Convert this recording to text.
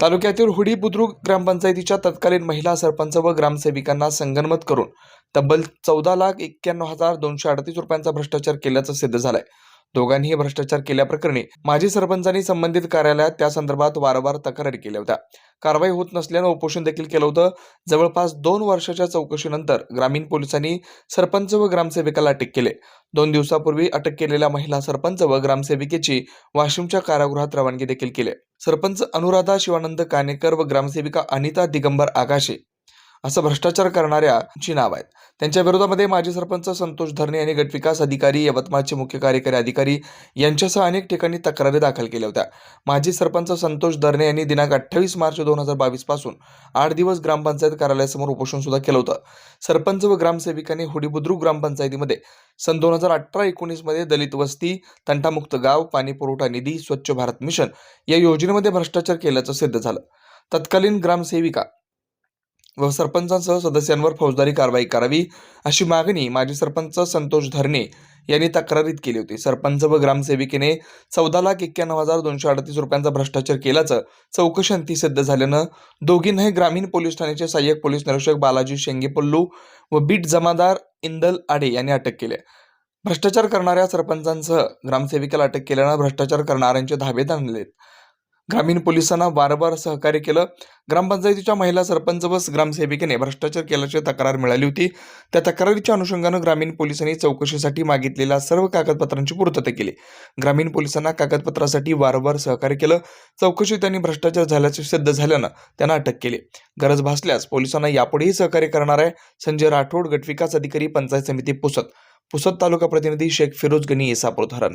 तालुक्यातील हुडी बुद्रुक ग्रामपंचायतीच्या तत्कालीन महिला सरपंच व ग्रामसेविकांना संगनमत करून तब्बल चौदा लाख एक्क्याण्णव हजार दोनशे अडतीस रुपयांचा भ्रष्टाचार केल्याचं सिद्ध झालंय. दोघांनीही भ्रष्टाचार केल्याप्रकरणी माजी सरपंचांनी संबंधित कार्यालयात त्या संदर्भात वारंवार तक्रारी केल्या होत्या. कारवाई होत नसल्यानं उपोषण देखील केलं होतं. जवळपास दोन वर्षाच्या चौकशीनंतर ग्रामीण पोलिसांनी सरपंच व ग्रामसेविकाला अटक केले. दोन दिवसापूर्वी अटक केलेल्या महिला सरपंच व ग्रामसेविकेची वाशिमच्या कारागृहात रवानगी देखील केली. सरपंच अनुराधा शिवानंद कानेकर व ग्रामसेविका अनिता दिगंबर आगाशे असं भ्रष्टाचार करणाऱ्याची नाव आहेत. त्यांच्या विरोधामध्ये माजी सरपंच संतोष धरणे यांनी गटविकास अधिकारी यवतमाळचे मुख्य कार्यकारी अधिकारी यांच्यासह अनेक ठिकाणी तक्रारी दाखल केल्या होत्या. माजी सरपंच संतोष धरणे यांनी दिनांक अठ्ठावीस मार्च दोन हजार बावीसपासून आठ दिवस ग्रामपंचायत कार्यालयासमोर उपोषण सुद्धा केलं होतं. सरपंच व ग्रामसेविकांनी हुडीबुद्रुक ग्रामपंचायतीमध्ये सन दोन हजार अठरा एकोणीसमध्ये दलित वस्ती तंटामुक्त गाव पाणी पुरवठा निधी स्वच्छ भारत मिशन या योजनेमध्ये भ्रष्टाचार केल्याचं सिद्ध झालं. तत्कालीन ग्रामसेविका व सरपंचांसह सदस्यांवर फौजदारी कारवाई करावी अशी मागणी माजी सरपंच संतोष धरणे यांनी तक्रारीत केली होती. सरपंच व ग्रामसेविकेने चौदा लाख एक्क्याण्णव हजार दोनशे अडतीस रुपयांचा भ्रष्टाचार केल्याचं चौकशांती सिद्ध झाल्यानं दोघींनाही ग्रामीण पोलीस ठाण्याचे सहाय्यक पोलीस निरीक्षक बालाजी शेंगेपल्लू व बीट जमादार इंदल आडे यांनी अटक केली भ्रष्टाचार करणाऱ्या सरपंचांसह ग्रामसेविकेला अटक केल्यानं भ्रष्टाचार करणाऱ्यांचे धाबे आहेत ग्रामीण पोलिसांना वारंवार सहकार्य केलं. ग्रामपंचायतीच्या महिला सरपंच व ग्रामसेविकेने भ्रष्टाचार केल्याची तक्रार मिळाली होती. त्या तक्रारीच्या अनुषंगानं ग्रामीण पोलिसांनी चौकशीसाठी मागितलेल्या सर्व कागदपत्रांची पूर्तता केली. ग्रामीण पोलिसांना कागदपत्रासाठी वारंवार सहकार्य केलं. चौकशी त्यांनी भ्रष्टाचार झाल्याचे सिद्ध झाल्यानं त्यांना अटक केली. गरज भासल्यास पोलिसांना यापुढेही सहकार्य करणार आहे. संजय राठोड गटविकास अधिकारी पंचायत समिती पुसत पुसद तालुका प्रतिनिधी शेख फिरोज गनी इसापूर धरण.